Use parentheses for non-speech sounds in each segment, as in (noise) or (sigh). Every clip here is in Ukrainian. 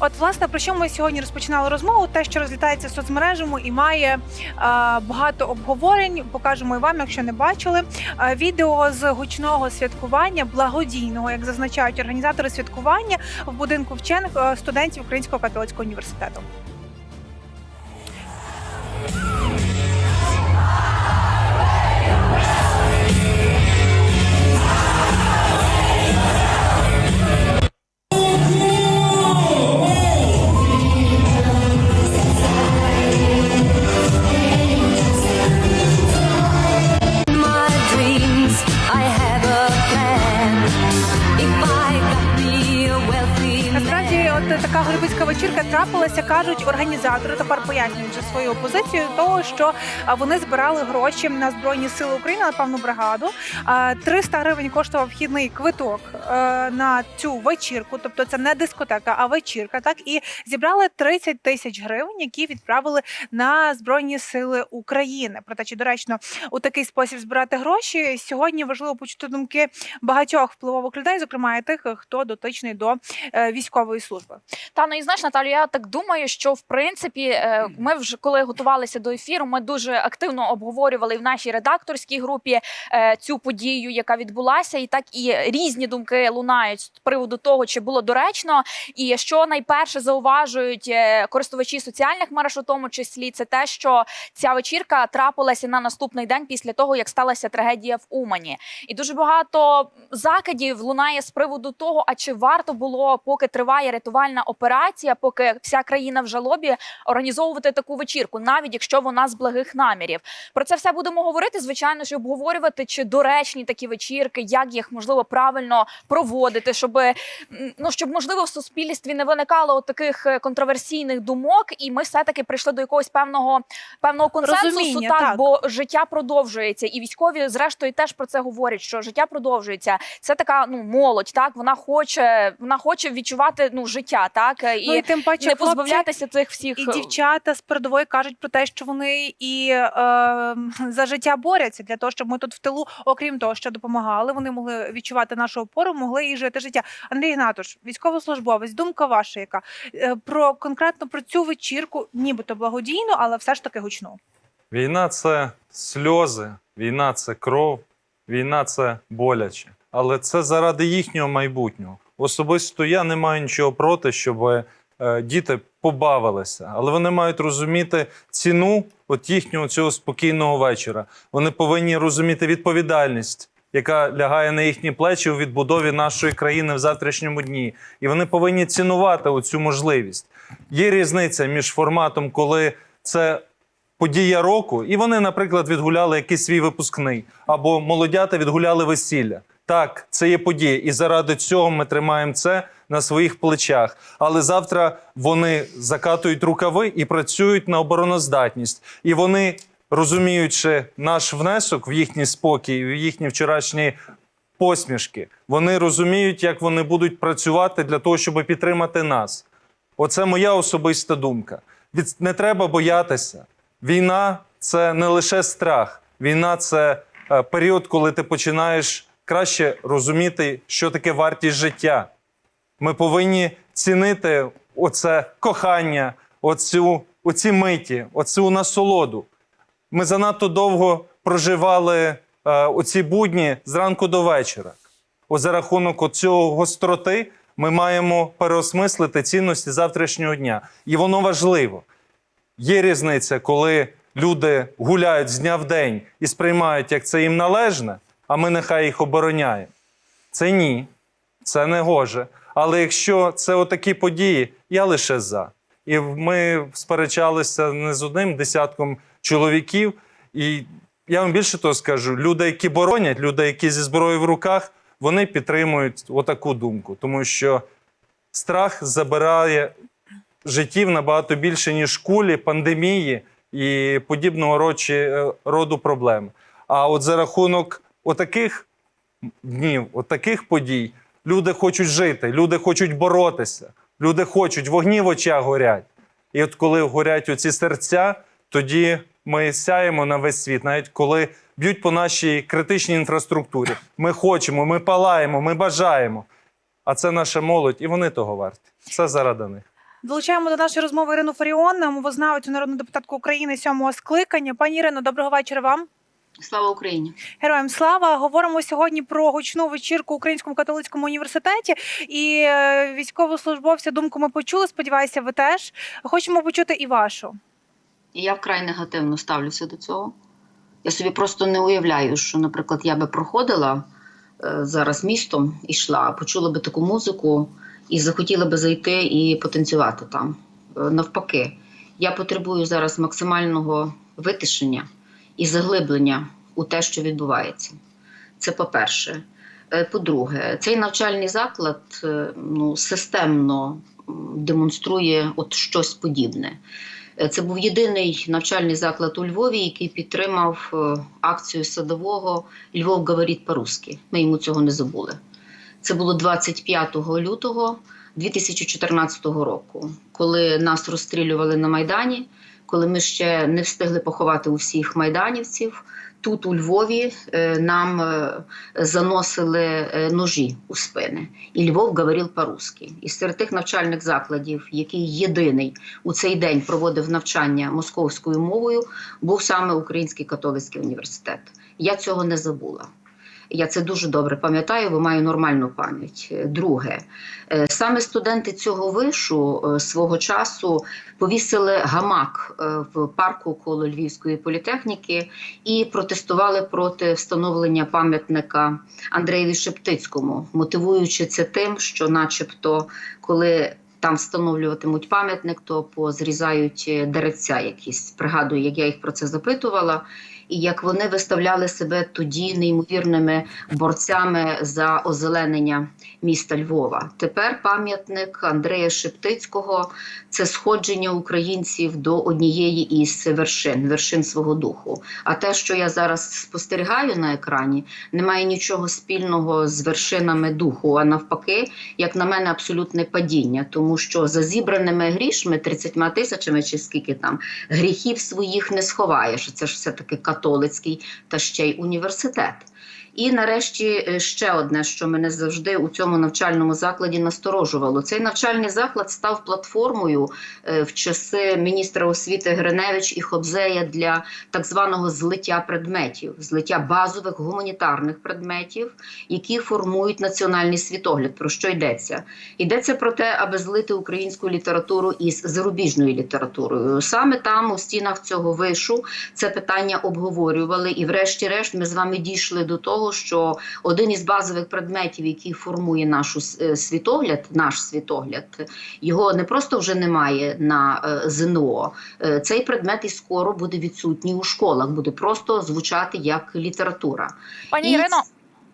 От, власне, про що ми сьогодні розпочинали розмову? Те, що розлітається соцмережами і має е, багато обговорень. Покажемо і вам, якщо не бачили. Е, відео з гучного святкування, благодійного, як зазначають організатори святкування в будинку вчених е, студентів Українського католицького університету. Така городська вечірка трапилася, кажуть організатори. Тепер пояснюють вже свою позицію того, що вони збирали гроші на збройні сили України на певну бригаду. А, 300 гривень коштував вхідний квиток е, на цю вечірку, тобто це не дискотека, а вечірка. Так і зібрали 30 тисяч гривень, які відправили на збройні сили України. Проте чи доречно у такий спосіб збирати гроші сьогодні важливо почути думки багатьох впливових людей, зокрема і тих, хто дотичний до е, військової служби. Та ну і знаєш, Наталю, я так думаю, що в принципі е, ми вже коли готувалися до ефіру, ми дуже активно обговорювали в нашій редакторській групі е, цю подію, яка відбулася, і так і різні думки лунають з приводу того, чи було доречно. І що найперше зауважують е, користувачі соціальних мереж, у тому числі, це те, що ця вечірка трапилася на наступний день після того, як сталася трагедія в Умані. І дуже багато закидів лунає з приводу того, а чи варто було, поки триває рятувальна операція, поки вся країна в жалобі, організовувати таку вечірку, навіть якщо вона з благих намірів. Про це все будемо говорити. Звичайно, що обговорювати, чи доречні такі вечірки, як їх можливо правильно проводити, щоб ну щоб можливо в суспільстві не виникало от таких е, контроверсійних думок, і ми все таки прийшли до якогось певного певного консенсусу. Розуміння, так, так. бо життя продовжується, і військові, зрештою, теж про це говорять, що життя продовжується. Це така ну молодь, так вона хоче, вона хоче відчувати ну життя, так е, і, ну і тим паче не хлопці позбавлятися цих всіх і е, дівчата з передової кажуть про те, що вони і е, (laughs) за життя борються для того, щоб ми тут в тилу, окрім того, що допомагали, вони могли відчувати нашу опору, могли і жити життя. Андрій Гнатуш, військовослужбовець, думка ваша, яка Е, про конкретно про цю вечірку, нібито благодійну, але все ж таки гучну. Війна це сльози, війна це кров, війна це боляче. Але це заради їхнього майбутнього. Особисто я не маю нічого проти, щоб е, діти побавилися, але вони мають розуміти ціну от їхнього цього спокійного вечора. Вони повинні розуміти відповідальність, яка лягає на їхні плечі у відбудові нашої країни в завтрашньому дні. І вони повинні цінувати оцю можливість. Є різниця між форматом, коли це подія року, і вони, наприклад, відгуляли якийсь свій випускний, або молодята відгуляли весілля. Так, це є подія, і заради цього ми тримаємо це на своїх плечах. Але завтра вони закатують рукави і працюють на обороноздатність. І вони, розуміючи наш внесок в їхній спокій, в їхні вчорашні посмішки, вони розуміють, як вони будуть працювати для того, щоб підтримати нас. Оце моя особиста думка. Від не треба боятися. Війна це не лише страх. Війна це е, період, коли ти починаєш краще розуміти, що таке вартість життя. Ми повинні цінити оце кохання, оцю, оці миті, оцю насолоду. Ми занадто довго проживали е, оці будні зранку до вечора. О, за рахунок цього гостроти ми маємо переосмислити цінності завтрашнього дня. І воно важливо. Є різниця, коли люди гуляють з дня в день і сприймають, як це їм належне, а ми нехай їх обороняємо. Це ні, це не гоже. Але якщо це отакі події, я лише за. І ми сперечалися не з одним десятком чоловіків. І я вам більше того скажу: люди, які боронять, люди, які зі зброєю в руках, вони підтримують отаку думку, тому що страх забирає життів набагато більше, ніж кулі, пандемії і подібного е, роду проблем. А от за рахунок отаких днів, отаких подій, люди хочуть жити, люди хочуть боротися, люди хочуть, вогні в очах горять. І от коли горять оці серця, тоді ми сяємо на весь світ, навіть коли б'ють по нашій критичній інфраструктурі. Ми хочемо, ми палаємо, ми бажаємо. А це наша молодь, і вони того варті. Це заради них. Долучаємо до нашої розмови Ірину Фаріон, мовознавицю народну депутатку України сьомого скликання. Пані Ірино, доброго вечора вам. Слава Україні! Героям слава! Говоримо сьогодні про гучну вечірку в Українському католицькому університеті. І е, військовослужбовця думку ми почули. Сподіваюся, ви теж хочемо почути і вашу. Я вкрай негативно ставлюся до цього. Я собі просто не уявляю, що, наприклад, я би проходила е, зараз містом, ішла, почула би таку музику і захотіла би зайти і потанцювати там. Е, навпаки, я потребую зараз максимального витишення і заглиблення у те, що відбувається. Це по-перше. Е, По-друге, цей навчальний заклад е, ну, системно демонструє от щось подібне. Е, Це був єдиний навчальний заклад у Львові, який підтримав акцію садового Львов говорить по-русски. Ми йому цього не забули. Це було 25 лютого 2014 року, коли нас розстрілювали на Майдані, коли ми ще не встигли поховати усіх майданівців. Тут у Львові е, нам е, заносили е, ножі у спини, і Львов говорив по-русски. І серед тих навчальних закладів, який єдиний у цей день проводив навчання московською мовою, був саме Український католицький університет. Я цього не забула. Я це дуже добре пам'ятаю, бо маю нормальну пам'ять. Е, Друге, е, саме студенти цього вишу е, свого часу повісили гамак в парку коло Львівської політехніки і протестували проти встановлення пам'ятника Андреєві Шептицькому, мотивуючи це тим, що, начебто, коли там встановлюватимуть пам'ятник, то позрізають деревця якісь. Пригадую, як я їх про це запитувала, і як вони виставляли себе тоді неймовірними борцями за озеленення міста Львова. Тепер пам'ятник Андрея Шептицького це сходження українців до однієї із вершин, вершин свого духу. А те, що я зараз спостерігаю на екрані, не має нічого спільного з вершинами духу, а навпаки, як на мене, абсолютне падіння, тому що за зібраними грішми 30 тисячами чи скільки там гріхів своїх не сховаєш. Це ж все таки католицький та ще й університет. І нарешті е, ще одне, що мене завжди у цьому навчальному закладі насторожувало. Цей навчальний заклад став платформою е, в часи міністра освіти Гриневич і Хобзея для так званого злиття предметів, злиття базових гуманітарних предметів, які формують національний світогляд. Про що йдеться? Йдеться про те, аби злити українську літературу із зарубіжною літературою. Саме там, у стінах цього вишу, це питання обговорювали, і, врешті-решт, ми з вами дійшли до того, що один із базових предметів, який формує нашу е, світогляд, наш світогляд, його не просто вже немає на е, ЗНО. Е, Цей предмет і скоро буде відсутній у школах, буде просто звучати як література. Пані І Ірино,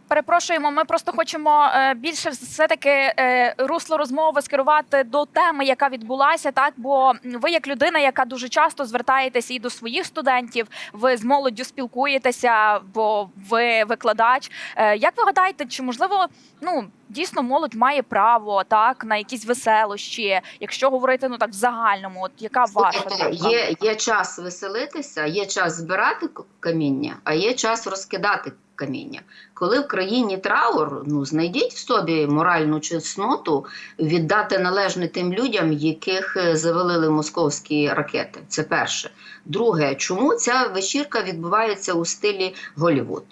перепрошуємо. Ми просто хочемо е, більше все таки е, русло розмови скерувати до теми, яка відбулася, так бо ви, як людина, яка дуже часто звертаєтеся і до своїх студентів, ви з молоддю спілкуєтеся, бо ви викладач. Е, як ви гадаєте, чи можливо ну дійсно молодь має право так на якісь веселощі, якщо говорити ну так в загальному, от яка ваша думка? є, є час веселитися, є час збирати каміння, а є час розкидати каміння. Коли в країні траур, ну знайдіть в собі моральну чесноту віддати належне тим людям, яких е, завалили московські ракети. Це перше. Друге, чому ця вечірка відбувається у стилі Голлівуд?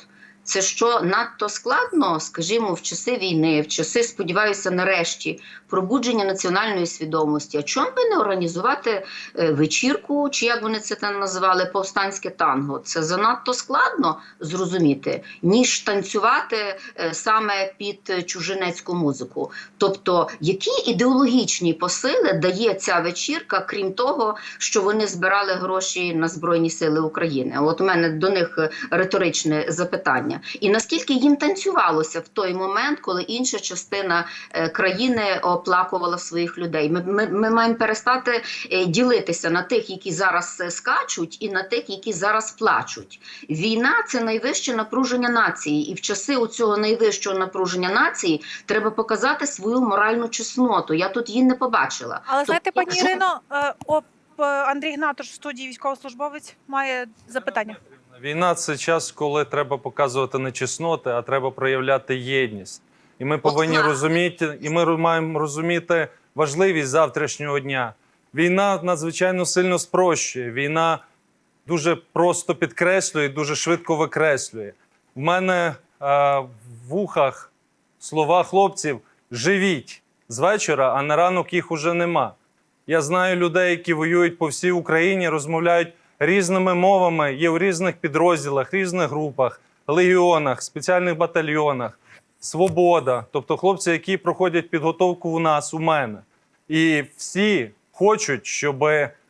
Це що надто складно, скажімо, в часи війни, в часи, сподіваюся, нарешті пробудження національної свідомості. А чому би не організувати е, вечірку, чи як вони це там називали, повстанське танго? Це занадто складно зрозуміти, ніж танцювати е, саме під чужинецьку музику. Тобто, які ідеологічні посили дає ця вечірка, крім того, що вони збирали гроші на Збройні Сили України? От у мене до них риторичне запитання. І наскільки їм танцювалося в той момент, коли інша частина е, країни оплакувала своїх людей? Ми, ми, ми маємо перестати е, ділитися на тих, які зараз е, скачуть, і на тих, які зараз плачуть. Війна це найвище напруження нації, і в часи у цього найвищого напруження нації треба показати свою моральну чесноту. Я тут її не побачила. Але знаєте, Тобто, пані Ірино, Андрій Гнатуш в студії військовослужбовець має запитання. Війна це час, коли треба показувати не чесноти, а треба проявляти єдність. І ми повинні розуміти, і ми маємо розуміти важливість завтрашнього дня. Війна надзвичайно сильно спрощує. Війна дуже просто підкреслює, дуже швидко викреслює. В мене е, в вухах слова хлопців живіть з вечора, а на ранок їх уже нема. Я знаю людей, які воюють по всій Україні, розмовляють різними мовами, є в різних підрозділах, різних групах, легіонах, спеціальних батальйонах. Свобода, тобто хлопці, які проходять підготовку у нас, у мене. І всі хочуть, щоб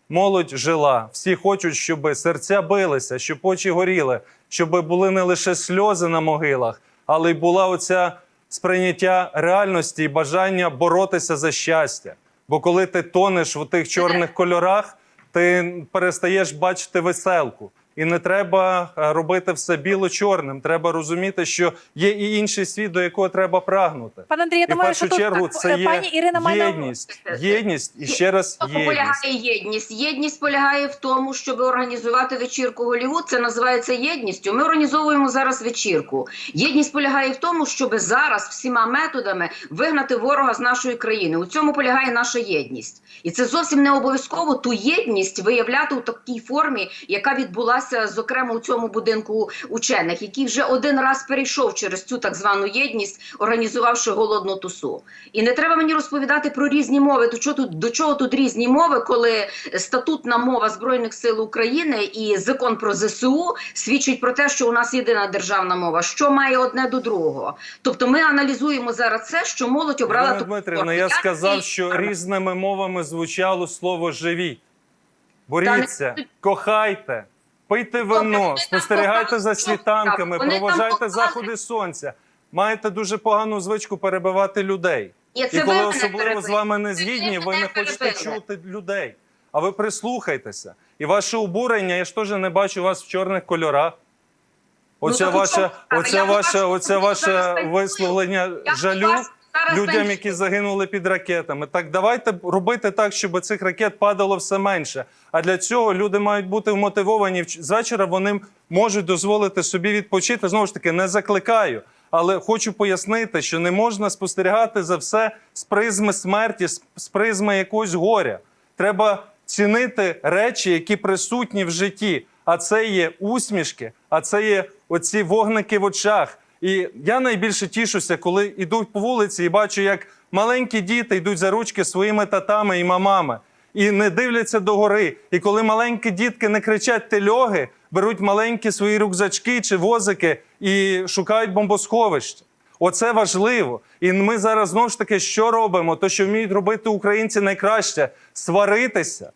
молодь жила, всі хочуть, щоб серця билися, щоб очі горіли, щоб були не лише сльози на могилах, але й була оця сприйняття реальності і бажання боротися за щастя. Бо коли ти тонеш в тих чорних кольорах, ти перестаєш бачити веселку. І не треба е, робити все біло-чорним. Треба розуміти, що є і інший світ, до якого треба прагнути. Пане Андрій, я І в що першу тут чергу це є пані Ірина має єдність. Єдність і ще раз єдність. полягає єдність. Єдність полягає в тому, щоб організувати вечірку Голівуд. Це називається єдністю. Ми організовуємо зараз вечірку. Єдність полягає в тому, щоб зараз всіма методами вигнати ворога з нашої країни. У цьому полягає наша єдність, і це зовсім не обов'язково ту єдність виявляти у такій формі, яка відбулася зокрема у цьому будинку учених, який вже один раз перейшов через цю так звану єдність, організувавши голодну тусу. І не треба мені розповідати про різні мови. То чого тут до чого тут різні мови, коли статутна мова збройних сил України і закон про ЗСУ свідчить про те, що у нас єдина державна мова, що має одне до другого. Тобто, ми аналізуємо зараз це, що молодь обрала Дмитрівна, я сказав, що різними мовами звучало слово живіть. Боріться, кохайте, пийте вино, спостерігайте за світанками, проважайте заходи сонця. Маєте дуже погану звичку перебивати людей. І коли особливо з вами не згідні, ви не хочете чути людей. А ви прислухайтеся. І ваше обурення, я ж теж не бачу вас в чорних кольорах. Ну, оця я ваша, бачу, оце ваше висловлення жалю зараз людям, які загинули під ракетами. Так давайте робити так, щоб цих ракет падало все менше. А для цього люди мають бути вмотивовані. Вч- З вечора вони можуть дозволити собі відпочити. Знову ж таки, не закликаю. Але хочу пояснити, що не можна спостерігати за все з призми смерті, з призми якогось горя. Треба цінити речі, які присутні в житті. А це є усмішки, а це є оці вогники в очах. І я найбільше тішуся, коли йдуть по вулиці і бачу, як маленькі діти йдуть за ручки своїми татами і мамами і не дивляться догори. І коли маленькі дітки не кричать тельоги, беруть маленькі свої рюкзачки чи возики і шукають бомбосховище. Оце важливо. І ми зараз знову ж таки що робимо? То, що вміють робити українці найкраще сваритися.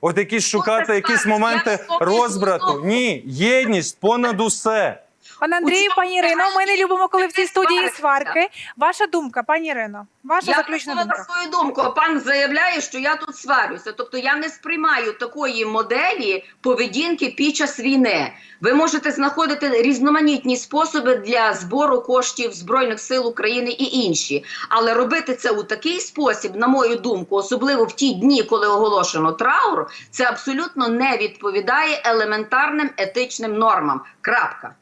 От якісь шукати якісь моменти розбрату. Ні, єдність понад усе. Пане Андрію, пані Ірино, ми не любимо, коли в цій студії сварки. Ваша думка, пані Ірино, ваша Я заключна думка. свою думку. Пан заявляє, що я тут сварюся. Тобто я не сприймаю такої моделі поведінки під час війни. Ви можете знаходити різноманітні способи для збору коштів збройних сил України і інші, але робити це у такий спосіб, на мою думку, особливо в ті дні, коли оголошено траур, це абсолютно не відповідає елементарним етичним нормам. Крапка.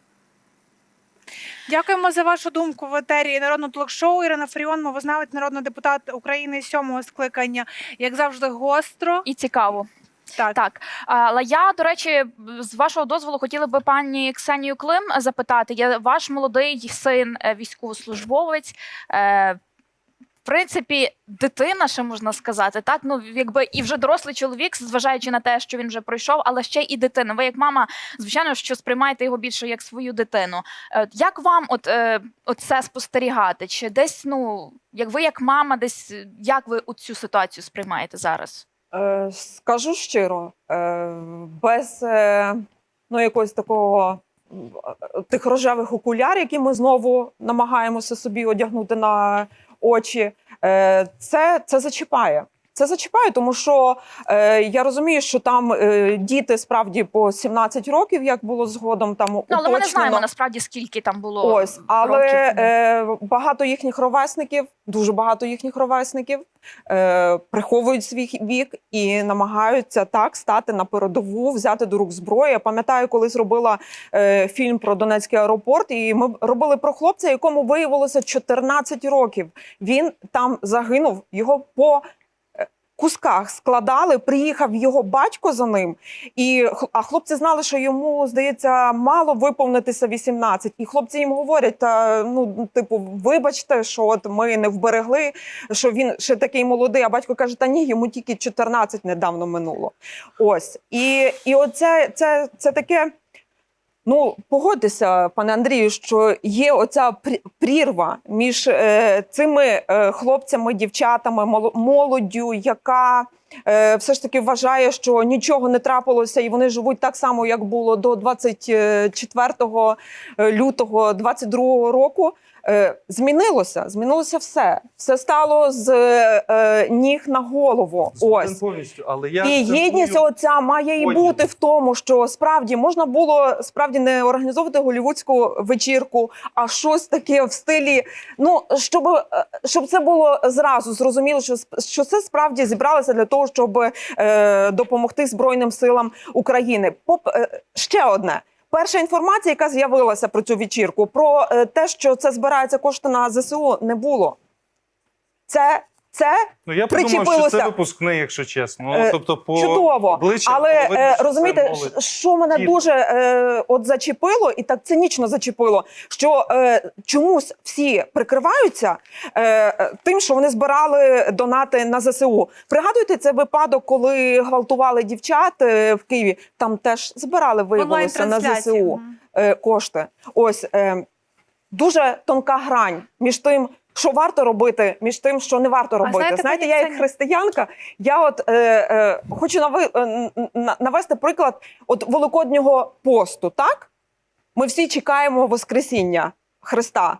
Дякуємо за вашу думку в етері народного ток-шоу. Ірина Фріон, мовознавець, народний депутат України сьомого скликання. Як завжди, гостро. І цікаво. Так, Так, але я, до речі, з вашого дозволу хотіла би пані Ксенію Клим запитати. Я ваш молодий син, е, військовослужбовець. Принципі, дитина, ще можна сказати, так ну якби і вже дорослий чоловік, зважаючи на те, що він вже пройшов, але ще і дитина. Ви як мама, звичайно, що сприймаєте його більше як свою дитину. Е, Як вам от, е, от це спостерігати? Чи десь, ну як ви як мама, десь е, як ви цю ситуацію сприймаєте зараз? Скажу щиро, без ну, якогось такого тих рожевих окуляр, які ми знову намагаємося собі одягнути на очі, е, це, це зачіпає. Це зачіпає, тому що е, я розумію, що там е, діти справді по 17 років, як було згодом там Ну, але ми не знаємо насправді скільки там було. Ось, але років. е, багато їхніх ровесників, дуже багато їхніх ровесників е, приховують свій вік і намагаються так стати на передову, взяти до рук зброю. Я пам'ятаю, коли зробила е, фільм про Донецький аеропорт, і ми робили про хлопця, якому виявилося 14 років. Він там загинув. Його по кусках складали. Приїхав його батько за ним, і а хлопці знали, що йому здається мало виповнитися 18. І хлопці їм говорять: та ну, типу, вибачте, що от ми не вберегли, що він ще такий молодий. А батько каже: Та ні, йому тільки 14 недавно минуло. Ось і, і оце це, це таке. Ну, погодьтеся, пане Андрію, що є оця прі- прірва між е, цими е, хлопцями, дівчатами, моло- молоддю, яка е, все ж таки вважає, що нічого не трапилося, і вони живуть так само, як було до 24 лютого 22 року. Е, змінилося, змінилося все. Все стало з е, ніг на голову. Ось. повністю, але я І гідність оця має і бути в тому, що справді можна було справді не організовувати голівудську вечірку, а щось таке в стилі. Ну щоб, е, щоб це було зразу зрозуміло, що що це справді зібралося для того, щоб е, допомогти Збройним силам України. Поп е, ще одне. Перша інформація, яка з'явилася про цю вечірку, про е, те, що це збирається кошти на ЗСУ, не було. Це, це Ну я подумав, що причепилося. це випускний, якщо чесно. Ну, Е, тобто по Чудово, обличчям але е, що розумієте, що мене Діти. дуже е, от зачепило, і так цинічно зачепило, що е, чомусь всі прикриваються е, е, тим, що вони збирали донати на ЗСУ. Пригадуєте цей випадок, коли гвалтували дівчат е, в Києві? Там теж збирали виявилося на ЗСУ е, кошти. Ось е, дуже тонка грань між тим. Що варто робити між тим, що не варто робити? знаєте, знаєте, я як християнка, я от е, е, хочу нави, е, навести приклад от Великоднього посту. Так ми всі чекаємо Воскресіння Христа.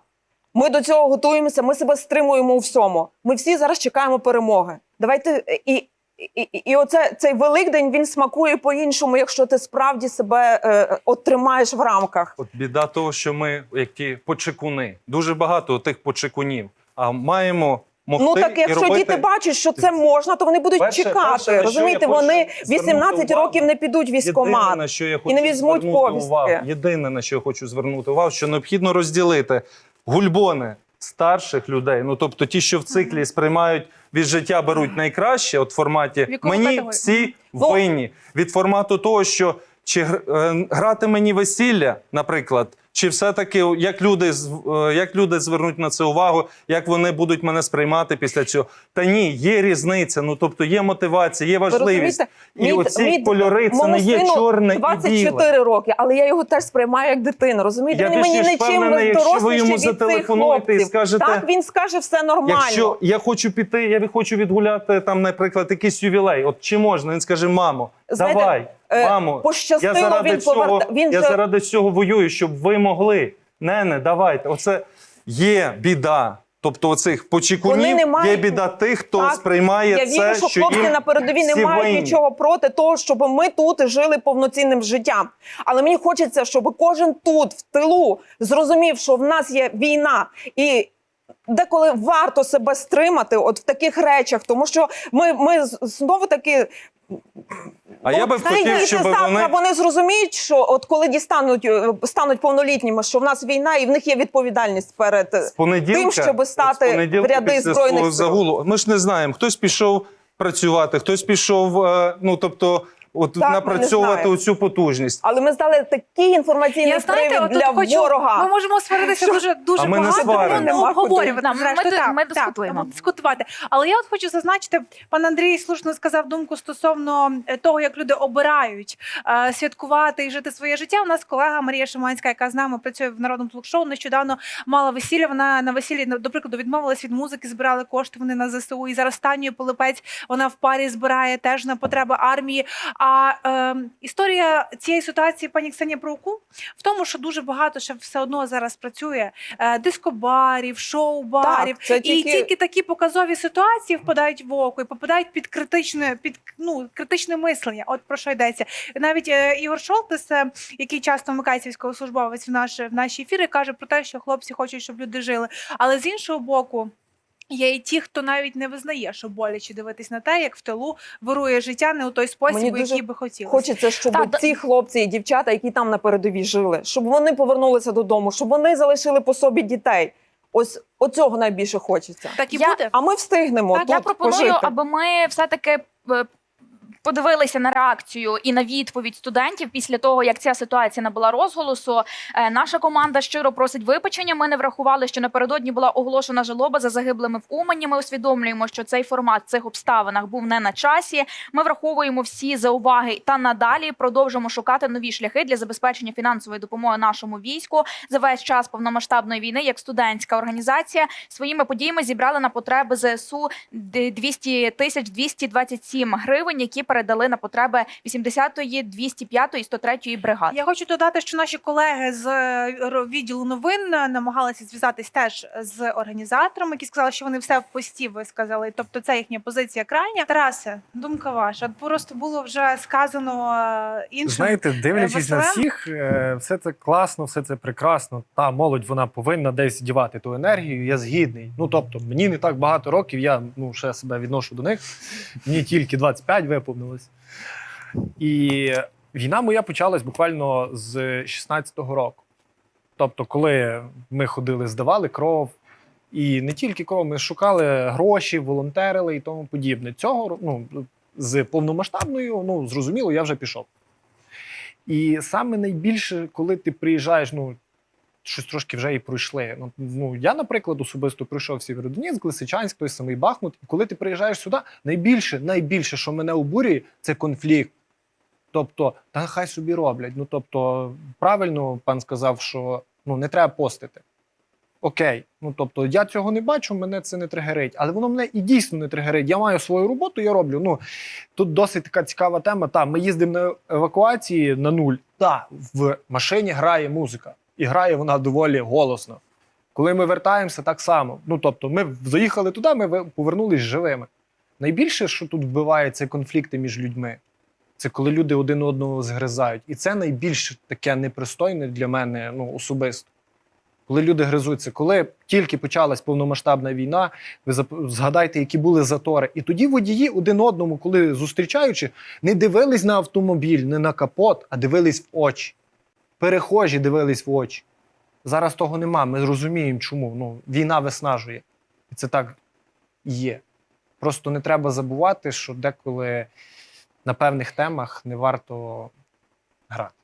Ми до цього готуємося, ми себе стримуємо у всьому. Ми всі зараз чекаємо перемоги. Давайте е, і. І, і, і оце цей Великдень він смакує по-іншому, якщо ти справді себе е, от тримаєш в рамках. От біда того, що ми які почекуни, дуже багато тих почекунів. А маємо могти Ну так і якщо робити... діти бачать, що це можна, то вони будуть Перше- чекати. перше, Розумієте, вони звернути 18 увагу, років не підуть в Єдине, на що я хочу не візьмуть повістки. увагу, єдине, на що я хочу звернути увагу, що необхідно розділити гульбони старших людей, ну тобто ті, що в циклі сприймають від життя, беруть найкраще, от в форматі мені всі Ну, винні. Від формату того, що чи гр- е, грати мені весілля, наприклад, чи все-таки як люди е, як люди звернуть на це увагу, як вони будуть мене сприймати після цього? Та ні, є різниця. Ну тобто є мотивація, є важливість. І Мій- оці мій- кольори це не є чорне і біле. роки, але я його теж сприймаю як дитину. Розумієте, він мені впевнений, якщо ви йому від зателефонуєте і скажете, так він скаже все нормально. Якщо я хочу піти, я хочу відгуляти там, наприклад, якийсь ювілей. От чи можна? Він скаже: мамо, Знаєте, давай, е, мамо, пощастило, я заради він цього, поверта- він я же- заради цього воюю, щоб ви могли. Не, не, давайте. Оце є біда. Тобто, оцих почекунів не мають- є біда тих, хто Так, сприймає Я це, вірю, що що хлопці їм на передовій не мають винні. нічого проти того, щоб ми тут жили повноцінним життям. Але мені хочеться, щоб кожен тут, в тилу, зрозумів, що в нас є війна і. Деколи варто себе стримати, от в таких речах, тому що ми, ми знову таки А я би хотів, щоб вони вони зрозуміють, що от коли дістануть е, стануть повнолітніми, що в нас війна і в них є відповідальність перед тим, щоби стати от в ряди Збройних Сил. загулу. Ми ж не знаємо, хтось пішов працювати, хтось пішов, е, ну тобто, от Так, напрацьовувати цю потужність. Але ми інформаційний Я знаєте, привід для хочу, ворога. Ми можемо сваритися Що? дуже дуже А ми багато, ну, Нема куди. ми- ми ми дискутуємо. дискутувати. Але я от хочу зазначити, пан Андрій слушно сказав думку стосовно е, того, як люди обирають е, святкувати і жити своє життя. У нас колега Марія Шиманська, яка з нами працює в народному толк-шоу, нещодавно мала весілля. Вона на весіллі, до прикладу, відмовилась від музики, збирали кошти вони на ЗСУ. І зараз Танію Полипець вона в парі збирає теж на потреби армії. А е, історія цієї ситуації, пані Ксенія Провку, в тому, що дуже багато ще все одно зараз працює е, дискобарів, шоу-барів. І тільки- тільки такі показові ситуації впадають в око і попадають під критичне, під ну критичне мислення. От про що йдеться. Навіть е, Ігор Шолтес, е, який часто вмикається військовослужбовець в наш в наші ефіри, каже про те, що хлопці хочуть, щоб люди жили. Але з іншого боку. Є і ті, хто навіть не визнає, що боляче дивитись на те, як в тилу вирує життя не у той спосіб, Мені у який би хотілося. Хочеться, щоб та, ці ці хлопці і дівчата, які там на передовій жили, щоб вони повернулися додому, щоб вони залишили по собі дітей. Ось оцього найбільше хочеться. Так і Я- буде. А ми встигнемо Так, я пропоную, пожити. аби ми все-таки е, подивилися на реакцію і на відповідь студентів після того, як ця ситуація набула розголосу. Е, Наша команда щиро просить вибачення. Ми не врахували, що напередодні була оголошена жалоба за загиблими в Умані. Ми усвідомлюємо, що цей формат в цих обставинах був не на часі. Ми враховуємо всі зауваги та надалі продовжимо шукати нові шляхи для забезпечення фінансової допомоги нашому війську за весь час повномасштабної війни, як студентська організація своїми подіями зібрали на потреби ЗСУ д- 200 тисяч 227 гривень, які передали на потреби 80-ї, 205-ї, 103-ї бригади. Я хочу додати, що наші колеги з е, відділу новин е, намагалися зв'язатись теж з організаторами, які сказали, що вони все в пості висказали. Тобто, це їхня позиція крайня. Тарасе, думка ваша. Просто було вже сказано е, іншим. Знаєте, дивлячись на всіх, все це класно, все це прекрасно. Та молодь вона повинна десь дівати ту енергію. Я згідний. Ну тобто, мені не так багато років, я ну ще себе відношу до них. Мені тільки 25 виповнилось. І війна моя почалась буквально з 16-го року. Тобто, коли ми ходили, здавали кров. І не тільки кров, ми шукали гроші, волонтерили і тому подібне. Цього ну, з повномасштабною, ну зрозуміло, я вже пішов. І саме найбільше, коли ти приїжджаєш, ну щось трошки вже і пройшли. Ну, ну я, наприклад, особисто прийшов Сєвєродонецьк, Лисичанськ, той самий Бахмут. І коли ти приїжджаєш сюди, найбільше, найбільше, що мене обурює, це конфлікт. Тобто, та хай собі роблять. Ну тобто, правильно пан сказав, що ну не треба постити. Окей, ну тобто я цього не бачу, мене це не тригерить, але воно мене і дійсно не тригерить. Я маю свою роботу, я роблю. Ну тут досить така цікава тема. Та ми їздимо на евакуації на нуль. Та в машині грає музика, і грає вона доволі голосно. Коли ми вертаємося, так само. Ну тобто, ми заїхали туди, ми повернулись живими. Найбільше, що тут вбиває, це конфлікти між людьми. Це коли люди один одного згризають. І це найбільш таке непристойне для мене ну, особисто. Коли люди гризуться, коли тільки почалась повномасштабна війна, ви згадайте, які були затори. І тоді водії один одному, коли зустрічаючи, не дивились на автомобіль, не на капот, а дивились в очі. Перехожі дивились в очі. Зараз того нема. Ми розуміємо, чому. Ну, війна виснажує. І це так є. Просто не треба забувати, що деколи на певних темах не варто грати.